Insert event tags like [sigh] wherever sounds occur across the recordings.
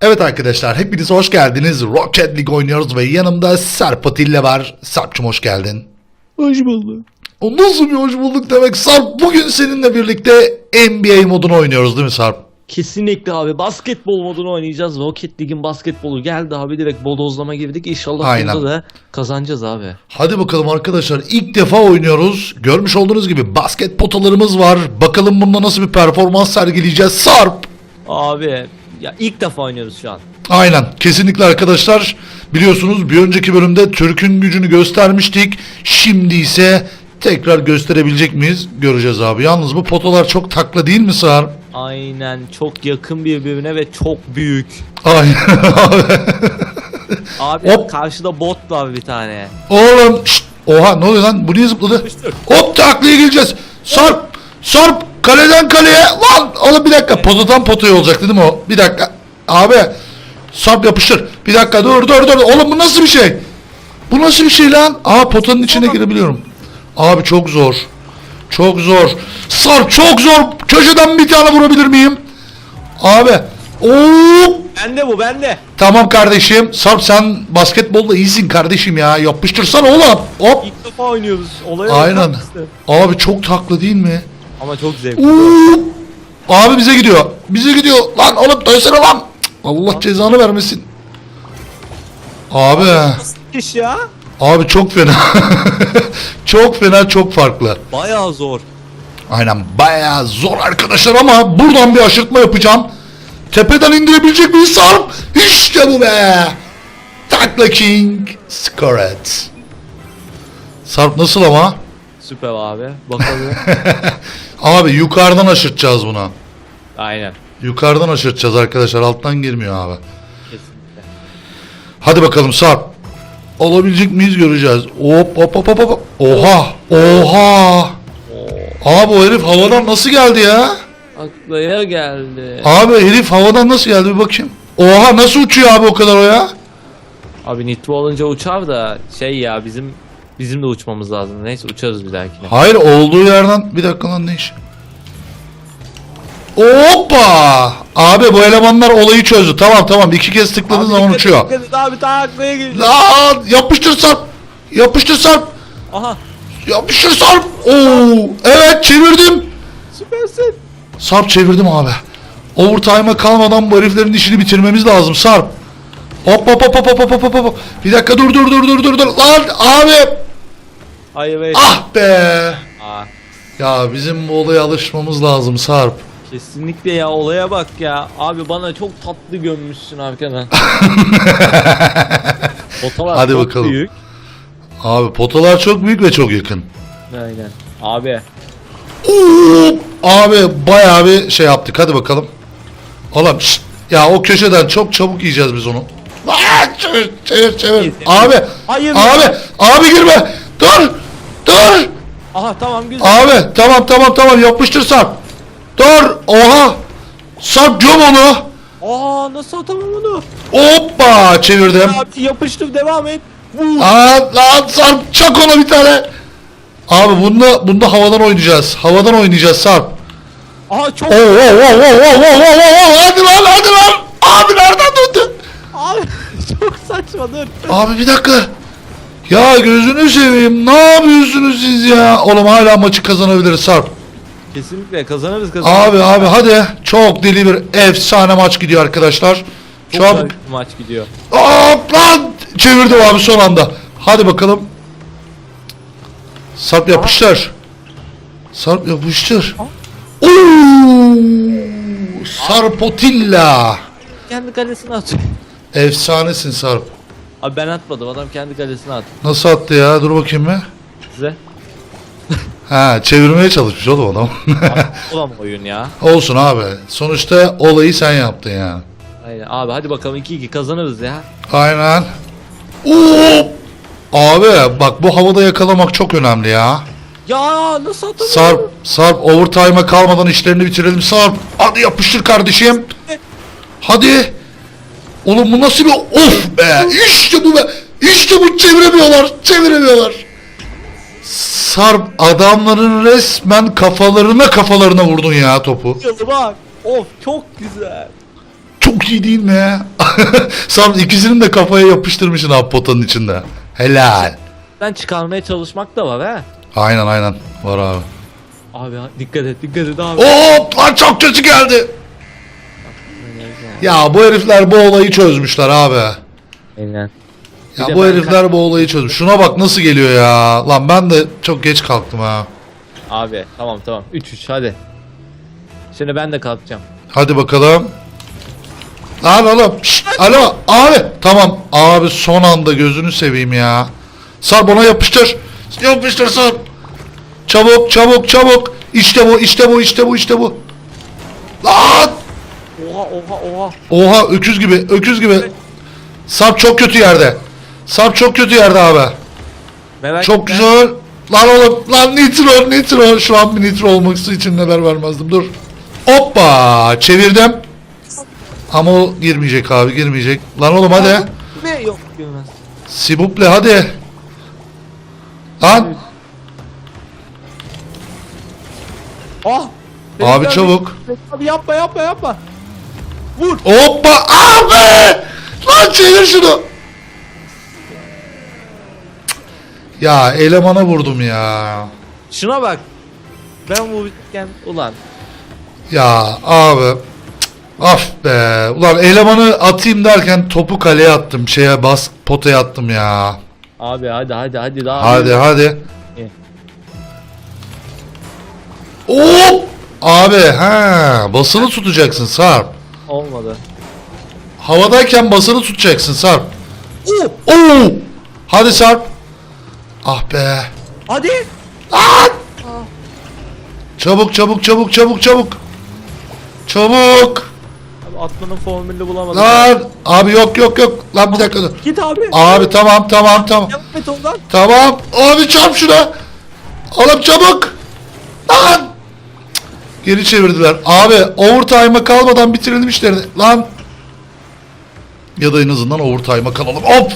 Evet arkadaşlar hepiniz hoş geldiniz. Rocket League oynuyoruz ve yanımda Sarp Atilla var. Sarp'cım hoş geldin. Hoş bulduk. O nasıl bir hoş bulduk demek Sarp. Bugün seninle birlikte NBA modunu oynuyoruz değil mi Sarp? Kesinlikle abi basketbol modunu oynayacağız. Rocket League'in basketbolu geldi abi direkt bodozlama girdik. İnşallah Aynen. bunda da kazanacağız abi. Hadi bakalım arkadaşlar ilk defa oynuyoruz. Görmüş olduğunuz gibi basket potalarımız var. Bakalım bunda nasıl bir performans sergileyeceğiz Sarp. Abi ya ilk defa oynuyoruz şu an. Aynen kesinlikle arkadaşlar biliyorsunuz bir önceki bölümde Türk'ün gücünü göstermiştik. Şimdi ise tekrar gösterebilecek miyiz göreceğiz abi. Yalnız bu potalar çok takla değil mi Sarp? Aynen çok yakın birbirine ve çok büyük. Aynen [laughs] abi. Abi Hop. karşıda bot var bir tane. Oğlum şşt, oha ne oluyor lan bu niye zıpladı? Hop taklaya gireceğiz. Sarp sarp kaleden kaleye lan oğlum bir dakika potadan potaya olacak değil mi o? Bir dakika abi sarp yapıştır. Bir dakika dur dur dur oğlum bu nasıl bir şey? Bu nasıl bir şey lan? Aa potanın içine girebiliyorum. Abi çok zor. Çok zor. Sarp çok zor. Köşeden bir tane vurabilir miyim? Abi. Oo! Bende bu bende. Tamam kardeşim. Sarp sen basketbolda iyisin kardeşim ya. Yapıştırsana oğlum. Hop. İlk defa oynuyoruz. Olaya Aynen. Abi çok taklı değil mi? Ama çok zevkli. Oo! Abi bize gidiyor. Bize gidiyor. Lan oğlum dönsene lan. Cık, Allah cezanı vermesin. Abi. İş ya. Abi çok fena. [laughs] çok fena çok farklı. Bayağı zor. Aynen bayağı zor arkadaşlar ama buradan bir aşırtma yapacağım. Tepeden indirebilecek miyiz Sarp? İşte bu be. Takla King. Score it. Sarp nasıl ama? Süper abi. Bakalım. [laughs] Abi yukarıdan aşırtacağız buna. Aynen. Yukarıdan aşırtacağız arkadaşlar. Alttan girmiyor abi. Kesinlikle. Hadi bakalım Sarp. Olabilecek miyiz göreceğiz. Hop hop hop hop hop. Oha. Oha. Abi o herif havadan nasıl geldi ya? Aklaya geldi. Abi herif havadan nasıl geldi bir bakayım. Oha nasıl uçuyor abi o kadar o ya? Abi nitro olunca uçar da şey ya bizim bizim de uçmamız lazım. Neyse uçarız bir dahakine. Hayır olduğu yerden bir dakika lan ne iş? Hoppa! Abi bu elemanlar olayı çözdü. Tamam tamam iki kez tıkladığın Abi zaman dikkat et, uçuyor. dikkat et Abi daha aklaya geldi. Lan yapıştır Sarp. Yapıştır Sarp. Aha Yapıştır Sarp. Oo, evet çevirdim. süpersin. Sarp çevirdim abi. Overtime'a kalmadan bu heriflerin işini bitirmemiz lazım Sarp. Hop hop hop hop hop hop hop hop. Bir dakika dur dur dur dur dur dur. Lan abi. Hayır. Ah be. Aa, Ya bizim bu olaya alışmamız lazım Sarp. kesinlikle ya olaya bak ya. Abi bana çok tatlı gömmüşsün arkadan. [laughs] Otalar Hadi çok bakalım. büyük. Abi potalar çok büyük ve çok yakın. Aynen. Abi Oo, abi bayağı bir şey yaptık. Hadi bakalım. Oğlum şşt. Ya o köşeden çok çabuk yiyeceğiz biz onu. Aa, çevir çevir çevir. Abi. Hayır Abi. ya. Abi girme. Dur. Aha tamam güzel. Abi tamam tamam tamam yapıştır Sarp. Dur. Oha. Sarp göm onu. Aa nasıl atamam onu? Hoppa çevirdim. Abi yapıştım devam et. Vur. Aa, lan Sarp çak ona bir tane. Abi bunda bunda havadan oynayacağız. Havadan oynayacağız Sarp. Aha çok. Oo oo oo oo oo oo oo oo hadi lan hadi lan. Abi nereden döndü? Abi [laughs] çok saçma dur. Abi bir dakika. Ya gözünü seveyim. Ne yapıyorsunuz siz ya? Oğlum hala maçı kazanabiliriz Sarp. Kesinlikle kazanırız kazanırız. Abi abi hadi. Çok deli bir efsane maç gidiyor arkadaşlar. Çok bir maç gidiyor. Hop lan. Çevirdim abi son anda. Hadi bakalım. Sarp yapıştır. Sarp yapıştır. Oo! Sarpotilla. Kendi kalesine atıyor. Efsanesin Sarp. Abi ben atmadım adam kendi kalesine attı. Nasıl attı ya? Dur bakayım bir. Size. [laughs] Ha çevirmeye çalışmış oğlum adam. [laughs] Ulan oyun ya. Olsun abi. Sonuçta olayı sen yaptın yani. Aynen abi hadi bakalım 2-2 kazanırız ya. Aynen. Oo! Abi bak bu havada yakalamak çok önemli ya. Ya nasıl atamıyorum? Sarp, Sarp overtime'a kalmadan işlerini bitirelim Sarp. Hadi yapıştır kardeşim. Hadi. Oğlum bu nasıl bir of be. İşte bu be. İşte bu çeviremiyorlar. Çeviremiyorlar. Sarp adamların resmen kafalarına kafalarına vurdun ya topu. Bak. Of çok güzel. Çok iyi değil mi? [laughs] Sarp ikisinin de kafaya yapıştırmışsın abi potanın içinde. Helal. Ben çıkarmaya çalışmak da var ha. Aynen aynen var abi. Abi dikkat et dikkat et abi. Hop lan çok kötü geldi. Ya bu herifler bu olayı çözmüşler abi. Aynen. Bir Ya de bu ben herifler bu olayı çözmüş. Şuna bak nasıl geliyor ya. Lan ben de çok geç kalktım ha. Abi tamam tamam 3-3 hadi. Şimdi ben de kalkacağım. Hadi bakalım. Lan oğlum. Şşt, alo abi. Tamam abi son anda gözünü seveyim ya. Sarp ona yapıştır. Yapıştır Sarp. Çabuk çabuk çabuk. İşte bu işte bu işte bu işte bu. Lan. Oha oha oha. Oha öküz gibi öküz gibi. Sarp çok kötü yerde. Sarp çok kötü yerde abi. Merak Çok etme. güzel. Lan oğlum lan nitro nitro. Şu an bir nitro olması için neler vermezdim dur. Hoppa çevirdim. Ama o girmeyecek abi girmeyecek. Lan oğlum hadi. Ne yok girmez. Sibuple hadi. Lan. Ah. Abi çabuk. Abi yapma yapma yapma. Vur. Hoppa abi. Lan çevir şunu. Ya elemana vurdum ya. Şuna bak. Ben vururken ulan. Ya abi. Af be. Ulan elemanı atayım derken topu kaleye attım. Şeye bas potaya attım ya. Abi hadi hadi hadi daha. Hadi hadi. İyi. Hop! Abi ha basılı tutacaksın Sarp. Olmadı. Havadayken basılı tutacaksın Sarp. Oo. Oo! Hadi Sarp. Ah be. Hadi. Lan! Çabuk çabuk çabuk çabuk çabuk. Çabuk. Abi atmanın formülünü bulamadım. Lan abi yok yok yok. Lan bir dakika dur. Git abi. Abi tamam tamam tamam. Devam et ondan. Tamam. Abi çarp şuna. Oğlum çabuk. Lan. Geri çevirdiler. Abi overtime'a kalmadan bitirelim işlerini. Lan. Ya da en azından overtime'a kalalım. Hop.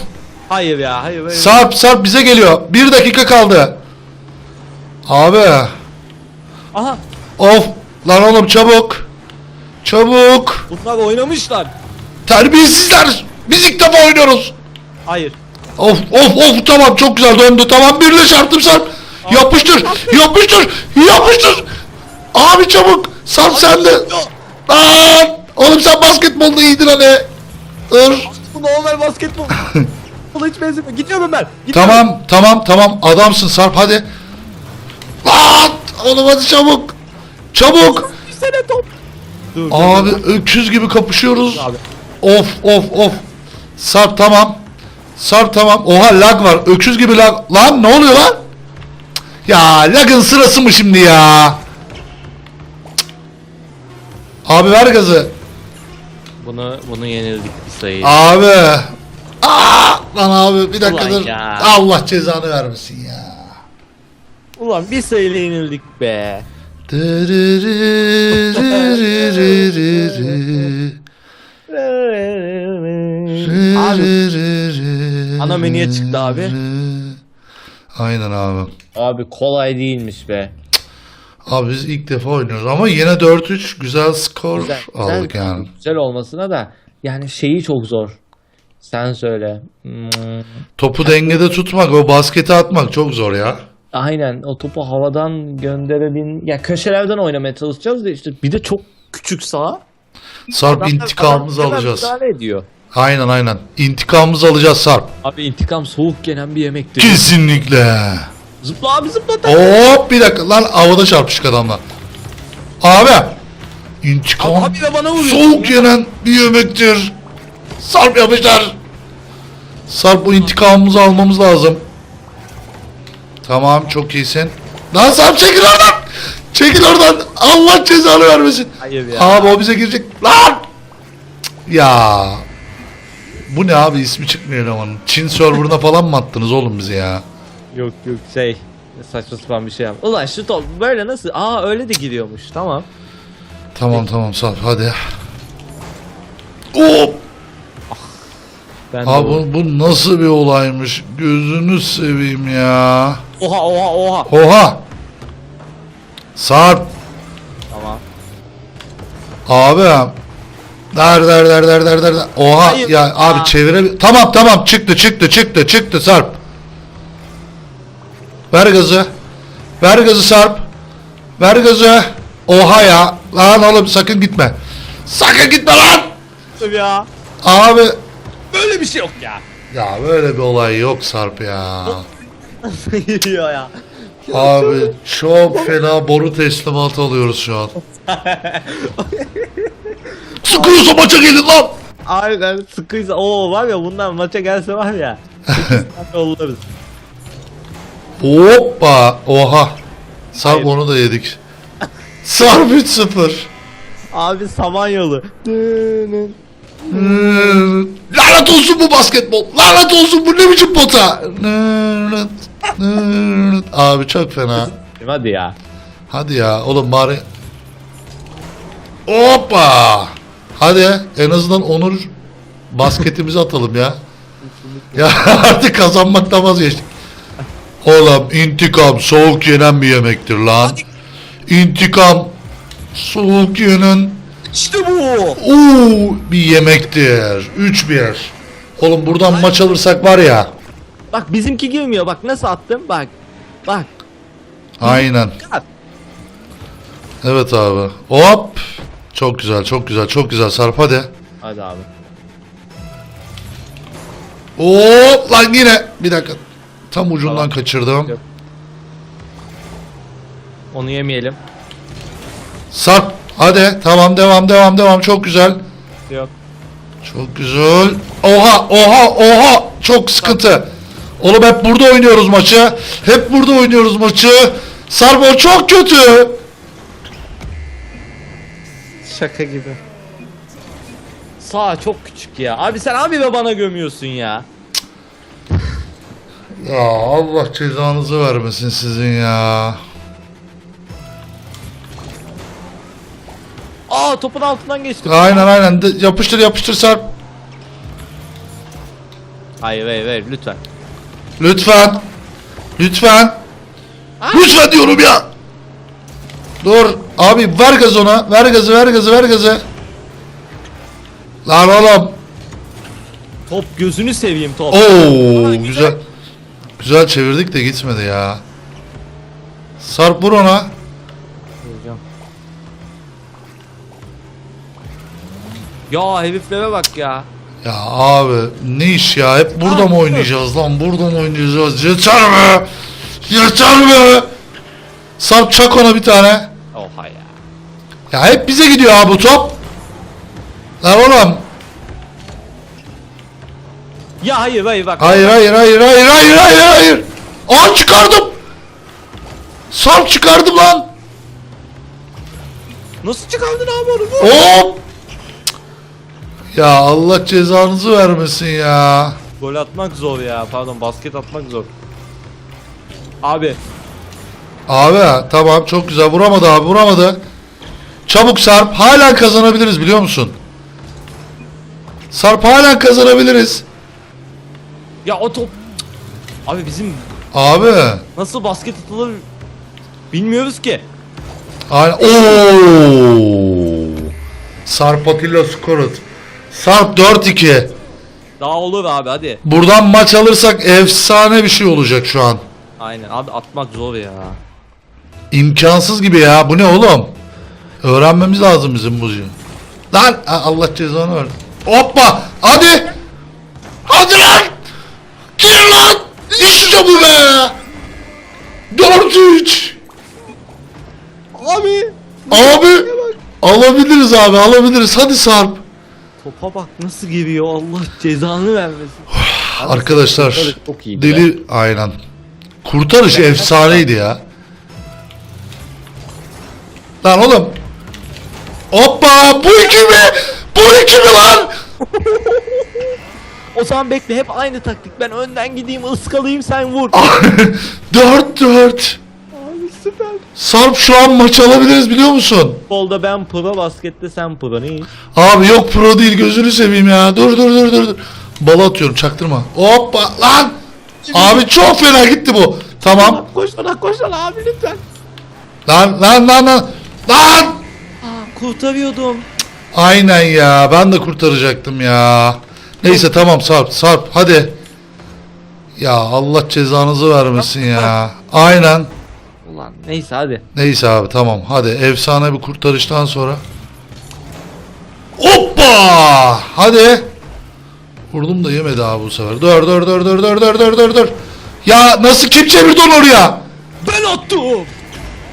Hayır ya hayır hayır. Sarp sarp bize geliyor. Bir dakika kaldı. Abi. Aha. Of. Lan oğlum çabuk. Çabuk. Bunlar oynamışlar. Terbiyesizler. Biz ilk defa oynuyoruz. Hayır. Of of of tamam çok güzel döndü tamam birine çarptım Sarp. Yapıştır yapıştır yapıştır. Abi çabuk Sarp sende. Lan oğlum sen basketbolda iyiydin hani. Dur. Bu normal basketbol. [laughs] Buna hiç benzemiyor. Gidiyorum ben. Gidiyorum. Tamam tamam tamam adamsın Sarp hadi. Lan oğlum hadi çabuk. Çabuk. Bir sene top. Dur. dur, Abi dur. öküz gibi kapışıyoruz. Abi. Of of of. Sarp tamam. Sarp tamam. Oha lag var. Öküz gibi lag. Lan ne oluyor lan? Ya lagın sırası mı şimdi ya? Abi ver gazı. Bunu bunu yenildik bir sayı. Abi. Aa! Lan abi bir dakika Ulan dur. ya. Allah cezanı vermesin ya. Ulan bir sayıyla yenildik be. [laughs] Ana menüye çıktı abi. Aynen abi. Abi kolay değilmiş be. Abi biz ilk defa oynuyoruz ama yine 4-3 güzel skor Güzel, aldık güzel, yani. güzel olmasına da yani şeyi çok zor. Sen söyle. Hmm, Topu dengede tutmak, o basketi atmak çok zor ya. aynen o topu havadan gönderebin. Ya köşelerden oynamaya çalışacağız da işte bir de çok küçük saha. Sarp Adamlar intikamımızı alacağız. müdahale ediyor. Aynen aynen. İntikamımızı alacağız Sarp. Abi intikam soğuk gelen bir yemektir. Kesinlikle. Zıpla abi zıpla. Hop bir dakika lan havada çarpıştık adamla. Abi. İntikam Abi de bana vuruyor. soğuk yenen bir yemektir. Sarp yapmışlar. Sarp bu intikamımızı almamız lazım. Tamam çok iyisin. Lan Sarp çekil oradan. Çekil oradan. Allah cezanı vermesin. Hayır ya. Abi o bize girecek. Lan. Cık, Ya. Bu ne abi ismi çıkmıyor elemanın. Çin serverına falan mı attınız oğlum bizi ya? Yok yok şey saçma sapan bir şey yap. Ulan şu top böyle nasıl? Aa öyle de giriyormuş. Tamam. Tamam tamam Sarp hadi. Hop. Ben de vurdum. bu, bu nasıl bir olaymış? Gözünü seveyim ya. Oha oha oha. Oha. Sarp. Tamam. Abi. Dar dar dar dar dar. dar. Oha Hayır. ya abi Aa. çevire. Tamam tamam çıktı çıktı çıktı çıktı Sarp. Ver gazı. Ver gazı Sarp. Ver gazı. Oha ya. Lan oğlum sakın gitme. Sakın gitme lan. ya. Abi. Böyle bir şey yok ya. Ya böyle bir olay yok Sarp ya. [laughs] Geliyor ya. Abi çok fena boru teslimatı alıyoruz şu an. [laughs] Sıkıyorsa maça gelin lan. Aynen sıkıysa o var ya bundan maça gelse var ya. 8 saat yollarız. Hoppa. Oha. Sarp onu da yedik. Sarp 3-0. Abi Samanyolu. Dünün. Hmm, Lanet olsun bu basketbol. Lanet olsun bu ne biçim pota. Abi çok fena. Hadi ya. Hadi ya oğlum bari. Hoppa. Hadi en azından Onur basketimizi atalım ya. Ya [laughs] artık kazanmaktan vazgeçtik. Oğlum intikam soğuk yenen bir yemektir lan. İntikam soğuk yenen İşte bu. Oo, bir yemektir. 3-1. Oğlum buradan maç alırsak var ya. Bak bizimki girmiyor bak nasıl attım bak. Bak. Aynen. Evet abi. Hop. Çok güzel, çok güzel, çok güzel. Sarp hadi. Hadi abi. Hop lan yine. Bir dakika. Tam ucundan Tamam. kaçırdım. Yok. Onu yemeyelim. Sarp hadi. Tamam devam devam devam. Çok güzel. Yok. Çok güzel. Oha oha oha. Çok sıkıntı. Oğlum hep burada oynuyoruz maçı. Hep burada oynuyoruz maçı. Sarp o çok kötü. Şaka gibi. Sağ çok küçük ya. Abi sen abi ve bana gömüyorsun ya. Ya Allah cezanızı vermesin sizin ya. Aa topun altından geçtim. Aynen aynen. De- yapıştır yapıştır Sarp. Hayır hayır hayır lütfen. Lütfen. Lütfen. Lütfen diyorum ya. Dur. Abi ver gaz ona. Ver gazı ver gazı ver gazı. Lan oğlum. Top gözünü seveyim top. Oo güzel. Güzel çevirdik de gitmedi ya. Sarp vur ona. Vuracağım. Ya heriflere bak ya. Ya abi ne iş ya? Hep burada mı oynayacağız lan? Burada mı oynayacağız? Yeter be! Yeter be! Sarp çak ona bir tane. Oha ya. Ya hep bize gidiyor abi bu top. Lan oğlum. Ya hayır hayır bak. Hayır hayır hayır hayır hayır hayır hayır. Aa çıkardım. Sarp çıkardım lan. Nasıl çıkardın abi onu? Hop. Ya Allah cezanızı vermesin ya. Gol atmak zor ya. Pardon basket atmak zor. Abi Abi tamam çok güzel vuramadı abi vuramadı. Çabuk Sarp hala kazanabiliriz biliyor musun? Sarp hala kazanabiliriz. Ya o top Abi bizim Abi. nasıl basket atılır bilmiyoruz ki. Aynen. Oo. Sarp Atilla Skorut. Sarp 4-2. Daha olur abi hadi. Buradan maç alırsak efsane bir şey olacak şu an. Aynen abi atmak zor ya. İmkansız gibi ya. Bu ne oğlum? Öğrenmemiz lazım bizim bu işi. Lan ha, Allah cezanı ver. Hoppa! Hadi! Hadi lan! Lan! İşte bu be! 4-3! Abi Abi! Alabiliriz abi alabiliriz. Hadi Sarp. topa bak nasıl giriyor Allah cezanı vermesin. [sighs] Arkadaşlar çok deli aynen. Kurtarış efsaneydi ya. Lan oğlum. Hoppa bu iki mi? Bu iki mi lan? [laughs] O zaman bekle hep aynı taktik. Ben önden gideyim ıskalayayım sen vur. [laughs] 4-4. Abi süper. Sarp şu an maç alabiliriz biliyor musun? Futbolda ben pro baskette sen pro ne? Abi yok pro değil gözünü seveyim ya. Dur dur dur dur. dur. Bala atıyorum çaktırma. Hoppa lan. Abi çok fena gitti bu. Tamam. Koş lan koş lan abi lütfen. Lan lan lan lan. Lan. Aa, kurtarıyordum. Aynen ya. Ben de kurtaracaktım ya. Neyse tamam Sarp. Sarp hadi. Ya Allah cezanızı vermesin ya. Aynen. Ulan neyse hadi. Neyse abi tamam. Hadi efsane bir kurtarıştan sonra. Hoppa! Hadi. Vurdum da yemedi abi bu sefer. Dur dur dur dur dur dur dur dur dur. Ya nasıl kim çevirdi onu oraya? Ben attım.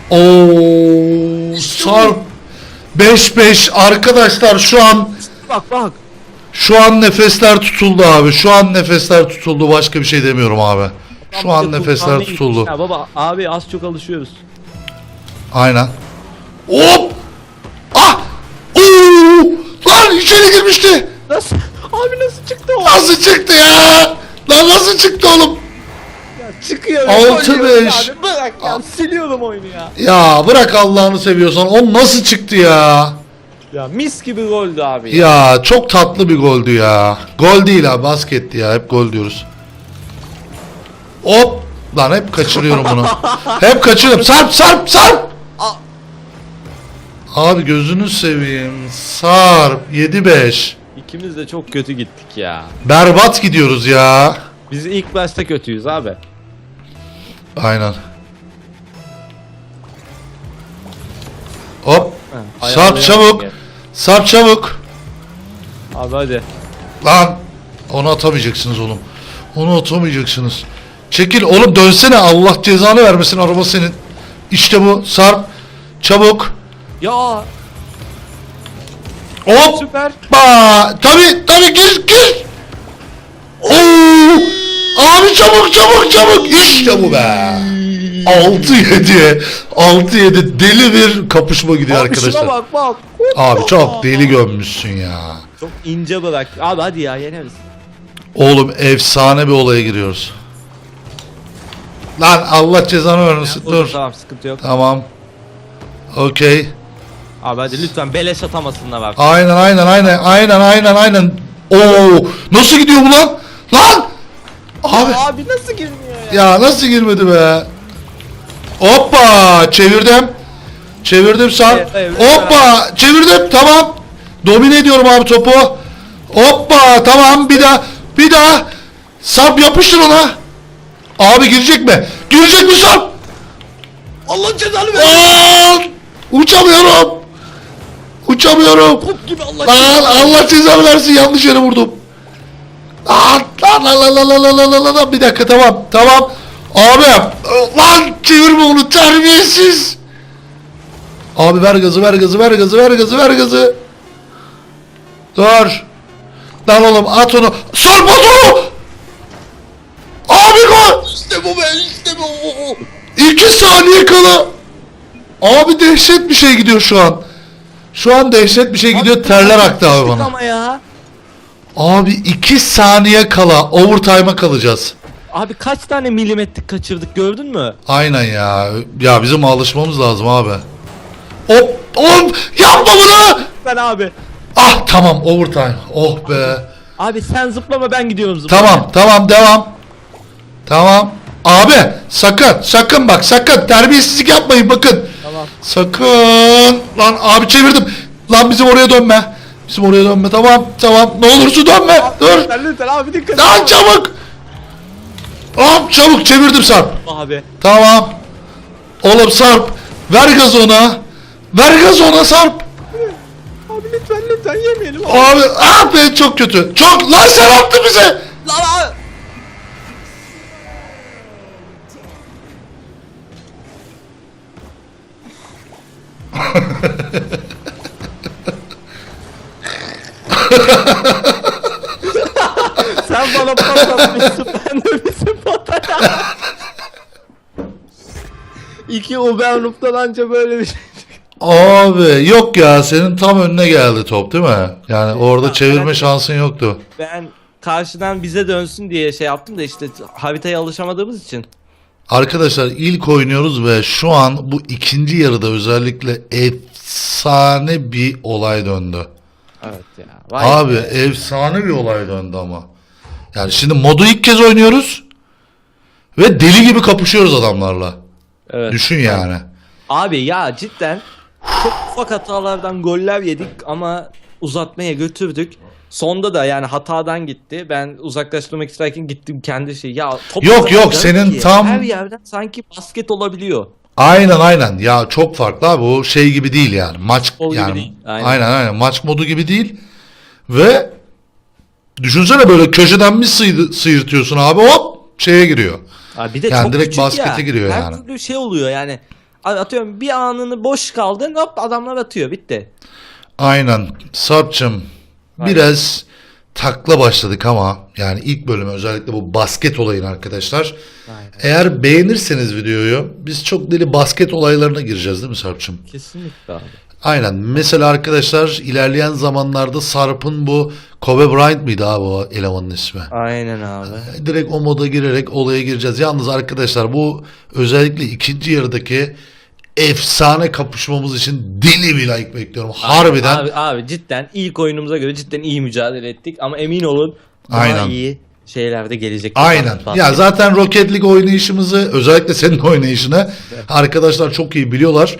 Oo Sarp 5-5 arkadaşlar şu an Bak bak. Şu an nefesler tutuldu abi. Şu an nefesler tutuldu. Başka bir şey demiyorum abi. Şu an nefesler tutuldu. Ya baba abi az çok alışıyoruz. Aynen. Hop! Ah! Oo! Lan içeri girmişti. Nasıl? Abi nasıl çıktı o? Nasıl çıktı ya? Lan nasıl çıktı oğlum? Çıkıyor. Altı beş. Bırak ya siliyorum oyunu ya. Ya bırak Allah'ını seviyorsan. O nasıl çıktı ya? Ya mis gibi goldü abi. Ya çok tatlı bir goldü ya. Gol değil abi basketti ya. Hep gol diyoruz. Hop! Lan hep kaçırıyorum bunu. [laughs] hep kaçırıyorum. Sarp sarp sarp! Abi gözünü seveyim. Sarp 7-5. İkimiz de çok kötü gittik ya. Berbat gidiyoruz ya. Biz ilk başta kötüyüz abi. Aynen. Hop. Sarp çabuk. ya. Sarp çabuk. Abi hadi. Lan. Onu atamayacaksınız oğlum. Onu atamayacaksınız. Çekil oğlum dönsene Allah cezanı vermesin araba senin. İşte bu Sarp. Çabuk. Ya Hop. süper. Ba. Tabi tabi gir gir. Oo. Abi çabuk çabuk çabuk. İşte bu be. 6-7. 6-7 deli bir kapışma gidiyor Abi arkadaşlar. şuna bak bak. Abi çok deli gömmüşsün ya. Çok ince bırak. Abi hadi ya yeneriz. Oğlum efsane bir olaya giriyoruz. Lan Allah cezanı vermesin. Dur. Dur. Tamam sıkıntı yok. Tamam. Okey. Abi hadi lütfen beleş atamasınlar bak. Aynen aynen aynen aynen aynen aynen. Oo nasıl gidiyor bu lan? Lan! Abi Abi nasıl girmiyor ya? ya nasıl girmedi be? Hoppa çevirdim. Çevirdim sağ. Hoppa çevirdim tamam. Domine ediyorum abi topu. Hoppa tamam bir daha bir daha sap yapıştır ona. Abi girecek mi? Girecek mi sap? Allah cezanı versin. Uçamıyorum. Uçamıyorum. Gibi Allah. Lan Allah cezanı versin yanlış yere vurdum. Lan lan lan lan lan lan lan lan bir dakika tamam tamam. Abi lan çevirme onu terbiyesiz. Abi ver gazı ver gazı ver gazı ver gazı ver gazı. Dur. Lan oğlum at onu. Sarp at onu. Abi gol. İşte bu be işte bu. İki saniye kala. Abi dehşet bir şey gidiyor şu an. Şu an dehşet bir şey gidiyor. Terler aktı abi bana. Ama ya. Abi iki saniye kala overtime'a kalacağız. Abi kaç tane milimetrik kaçırdık gördün mü? Aynen ya. Ya bizim alışmamız lazım abi. Hop oğlum yapma bunu. Ben abi. Ah tamam overtime. Oh be. Abi sen zıplama ben gidiyorum zıplama. Tamam tamam devam. Tamam. Abi sakın sakın bak sakın terbiyesizlik yapmayın bakın. Tamam. Sakın. Lan abi çevirdim. Lan bizim oraya dönme. Bizim oraya dönme tamam tamam. Ne olursun dönme. Dur. Lütfen lütfen abi dikkat Lan çabuk. Hop çabuk çevirdim Sarp. Abi. Tamam. Oğlum Sarp. Ver gaz ona. Ver gaz ona Sarp. Abi lütfen lütfen yemeyelim abi. Abi ah be çok kötü. Çok lan sen attın bize. Lan abi. [laughs] Sen bana pas atmışsın [laughs] ben de bizim potaya. İki Uberlup'tan anca böyle bir şey. Abi yok ya senin tam önüne geldi top değil mi? Yani orada çevirme şansın yoktu. Ben karşıdan bize dönsün diye şey yaptım da işte haritaya alışamadığımız için. Arkadaşlar ilk oynuyoruz ve şu an bu ikinci yarıda özellikle efsane bir olay döndü. Evet ya. Vay Abi be. efsane bir olay döndü ama. Yani şimdi modu ilk kez oynuyoruz ve deli gibi kapışıyoruz adamlarla. Evet. Düşün yani. Abi ya cidden çok ufak hatalardan goller yedik ama uzatmaya götürdük. Sonda da yani hatadan gitti. Ben uzaklaştırmak isterken gittim kendi şey. Ya top Yok, yok, senin ki, tam- her yerden sanki basket olabiliyor. Aynen aynen. Ya çok farklı abi. O şey gibi değil yani. Maç Futbol gibi yani. değil. Aynen. Aynen. aynen Maç modu gibi değil. Ve düşünsene böyle köşeden bir sıydı, sıyırtıyorsun abi hop şeye giriyor. Abi bir de Yani çok direkt baskete ya. giriyor Her yani. türlü şey oluyor yani. Atıyorum bir anını boş kaldın hop adamlar atıyor bitti. Aynen. Sarp'cığım biraz takla başladık ama yani ilk bölüm özellikle bu basket olayını arkadaşlar. Aynen. Eğer beğenirseniz videoyu biz çok deli basket olaylarına gireceğiz değil mi Sarp'cığım? Kesinlikle abi. Aynen. Mesela arkadaşlar ilerleyen zamanlarda Sarp'ın bu Kobe Bryant mıydı abi o elemanın ismi? Aynen abi. Direkt o moda girerek olaya gireceğiz. Yalnız arkadaşlar bu özellikle ikinci yarıdaki efsane kapışmamız için deli bir like bekliyorum. Harbiden. Abi, abi cidden ilk oyunumuza göre cidden iyi mücadele ettik ama emin olun daha Aynen. iyi şeyler de gelecek. Aynen. Ya zaten Rocket League oynayışımızı özellikle senin oynayışını arkadaşlar çok iyi biliyorlar.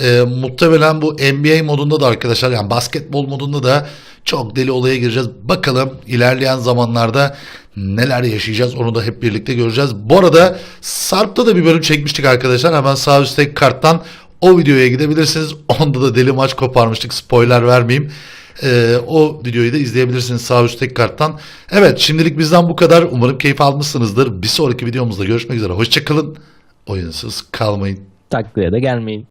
Ee, muhtemelen bu NBA modunda da arkadaşlar yani basketbol modunda da çok deli olaya gireceğiz. Bakalım ilerleyen zamanlarda neler yaşayacağız onu da hep birlikte göreceğiz. Bu arada Sarp'ta da bir bölüm çekmiştik arkadaşlar. Hemen sağ üstteki karttan o videoya gidebilirsiniz. [laughs] Onda da deli maç koparmıştık. Spoiler vermeyeyim. Ee, o videoyu da izleyebilirsiniz sağ üstteki karttan. Evet şimdilik bizden bu kadar. Umarım keyif almışsınızdır. Bir sonraki videomuzda görüşmek üzere. Hoşçakalın. Oyunsuz kalmayın. Taklaya da gelmeyin.